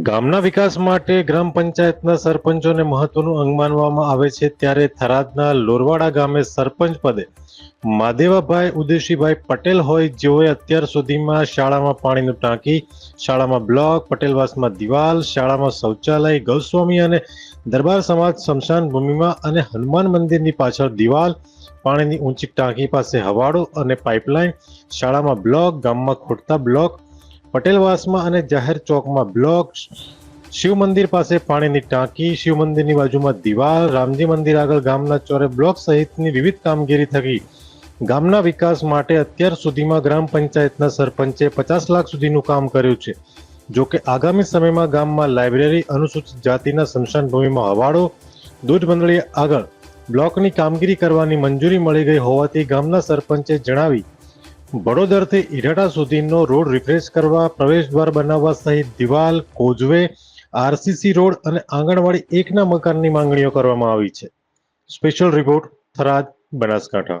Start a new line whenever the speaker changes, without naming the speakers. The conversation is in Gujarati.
ગામના વિકાસ માટે ગ્રામ પંચાયતના સરપંચોને મહત્વનું અંગ માનવામાં આવે છે ત્યારે થરાદના લોરવાડા ગામે સરપંચ પદે માદેવાભાઈ ઉદેશીભાઈ પટેલ હોય, જેઓએ અત્યાર સુધીમાં શાળામાં પાણીનું ટાંકી, શાળામાં બ્લોક, પટેલવાસમાં દિવાલ, શાળામાં શૌચાલય, ગૌસ્વામી અને દરબાર સમાજ સ્મશાન ભૂમિમાં અને હનુમાન મંદિરની પાછળ દિવાલ, પાણીની ઊંચી ટાંકી પાસે હવાડો અને પાઇપલાઇન, શાળામાં બ્લોક, ગામમાં ખોટતા બ્લોક પટેલવાસમાં અને જાહેર ચોકમાં બ્લોક, શિવ મંદિર પાસે પાણીની ટાંકી, શિવ મંદિરની બાજુમાં દિવાલ, રામજી મંદિર આગળ ગામના ચોરે બ્લોક સહિતની વિવિધ કામગીરી થકી ગામના વિકાસ માટે અત્યાર સુધીમાં ગ્રામ પંચાયતના સરપંચે પચાસ લાખ સુધીનું કામ કર્યું છે. જો કે આગામી સમયમાં ગામમાં લાઇબ્રેરી, અનુસૂચિત જાતિના સ્મશાન ભૂમિમાં હવાડો, દૂધ મંડળી આગળ બ્લોકની કામગીરી કરવાની મંજૂરી મળી ગઈ હોવાથી ગામના સરપંચે જણાવી વડોદરથી ઈરાટા સુધીનો રોડ રિફ્રેશ કરવા, પ્રવેશદ્વાર બનાવવા સહિત દિવાલ, કોઝવે, આરસીસી રોડ અને આંગણવાડી એકના મકાનની માંગણીઓ કરવામાં આવી છે. Special report Tharad, Banaskantha.